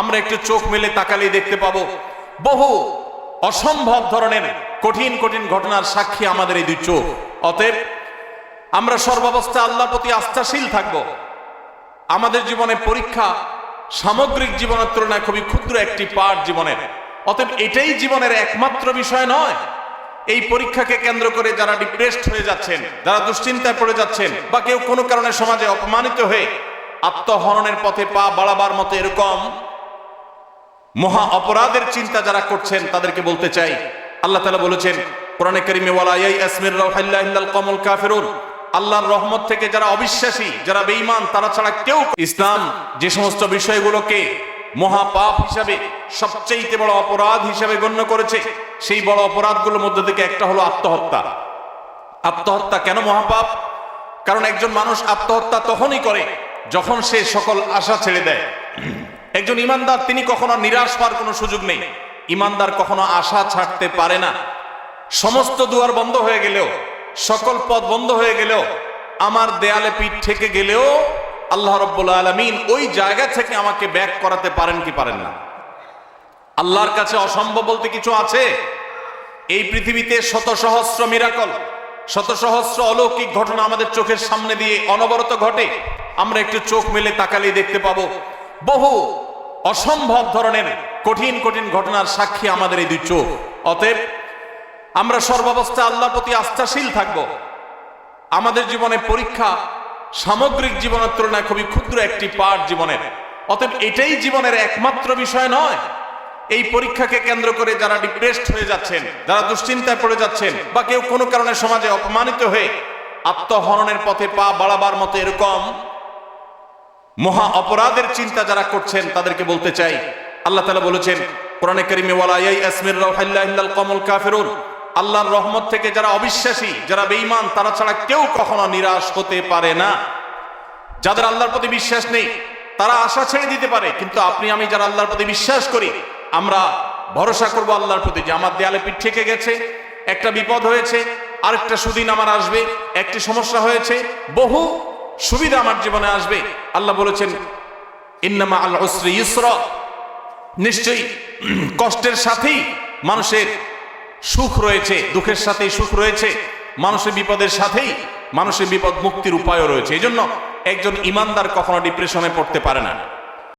আমরা একটু চোখ মেলে তাকালেই দেখতে পাবো, বহু অসম্ভব ধরনের কঠিন কঠিন ঘটনার সাক্ষী আমাদের এই দুই চোখ। অতএব আমরা সর্বাবস্থা আল্লাহ প্রতি আস্থাশীল থাকব। আমাদের জীবনে পরীক্ষা সামগ্রিক জীবনের তুলনায় খুবই ক্ষুদ্র একটি পার্ট জীবনের। অতএব এটাই জীবনের একমাত্র বিষয় নয়। এই পরীক্ষাকে কেন্দ্র করে যারা ডিপ্রেসড হয়ে যাচ্ছেন, যারা দুশ্চিন্তায় পড়ে যাচ্ছেন, বা কেউ কোনো কারণে সমাজে অপমানিত হয়ে আত্মহরণের পথে পা বাড়াবার মতো এরকম মহা অপরাধের চিন্তা যারা করছেন, তাদেরকে বলতে চাই, আল্লাহ তাআলা বলেছেন, কোরআনে কারিমে কমল কাফিরুন। আল্লাহর রহমত থেকে যারা অবিশ্বাসী, যারা বেঈমান, তারা ছাড়া কেউ ইসলাম যে সমস্ত বিষয়গুলোকে মহাপাপ হিসাবে সবচেয়ে বড় অপরাধ হিসাবে গণ্য করেছে, সেই বড় অপরাধগুলোর মধ্যে থেকে একটা হলো আত্মহত্যা। আত্মহত্যা কেন মহাপাপ? কারণ একজন মানুষ আত্মহত্যা তখনই করে যখন সে সকল আশা ছেড়ে দেয়। একজন ইমানদার, তিনি কখনো নিরাশ হওয়ার কোনো সুযোগ নেই। ইমানদার কখনো আশা ছাড়তে পারে না। সমস্ত দুয়ার বন্ধ হয়ে গেলেও, সকল পথ বন্ধ হয়ে গেলেও, আমার দেয়ালে পিঠ থেকে গেলেও আল্লাহ রব্বুল আলমিন ওই জায়গা থেকে আমাকে ব্যাক করাতে পারেন কি পারেন না? আল্লাহর কাছে অসম্ভব বলতে কিছু আছে? এই পৃথিবীতে শত সহস্র মিরাকল, শত সহস্র অলৌকিক ঘটনা আমাদের চোখের সামনে দিয়ে অনবরত ঘটে। আমরা একটু চোখ মেলে তাকালেই দেখতে পাবো, বহু অসম্ভব ধরনের কঠিন কঠিন ঘটনার সাক্ষী আমাদের এই দুই চোখ। অতএব আমরা সর্বাবস্থা আল্লাহ প্রতি আস্থাশীল থাকব। আমাদের জীবনে পরীক্ষা সামগ্রিক জীবনের তুলনায় খুবই ক্ষুদ্র একটি পার্ট জীবনের। অতএব এটাই জীবনের একমাত্র বিষয় নয়। এই পরীক্ষাকে কেন্দ্র করে যারা ডিপ্রেসড হয়ে যাচ্ছেন, যারা দুশ্চিন্তায় পড়ে যাচ্ছেন, বা কেউ কোনো কারণে সমাজে অপমানিত হয়ে আত্মহরণের পথে পা বাড়াবার মতো এরকম মহা অপরাধের চিন্তা যারা করছেন, তাদেরকে বলতে চাই, আল্লাহ তাআলা বলেছেন, কোরআনে কারিমে, ওয়ালা ইয়াসমির রাউহিল্লাহ কমল কাফিরুন। আল্লাহর রহমত থেকে যারা অবিশ্বাসী, যারা বেঈমান, তারা ছাড়া কেউ কখনো নিরাশ হতে পারে না। যাদের আল্লাহর প্রতি বিশ্বাস নেই, তারা আশা ছেড়ে দিতে পারে, কিন্তু আপনি, আমি যারা আল্লাহর প্রতি বিশ্বাস করি, আমরা ভরসা করব আল্লাহর প্রতি যে আমার দেয়ালে পিঠ ঠেকে গেছে, একটা বিপদ হয়েছে, আরেকটা সুদিন আমার আসবে, একটি সমস্যা হয়েছে, বহু সুবিধা আমার জীবনে আসবে। আল্লাহ বলেছেন, ইন্নামা আল হসরি ইসর। নিশ্চয়ই কষ্টের সাথেই মানুষের সুখ রয়েছে, দুঃখের সাথেই সুখ রয়েছে, মানুষের বিপদের সাথেই মানুষের বিপদ মুক্তির উপায়ও রয়েছে। এই জন্য একজন ইমানদার কখনো ডিপ্রেশনে পড়তে পারে না।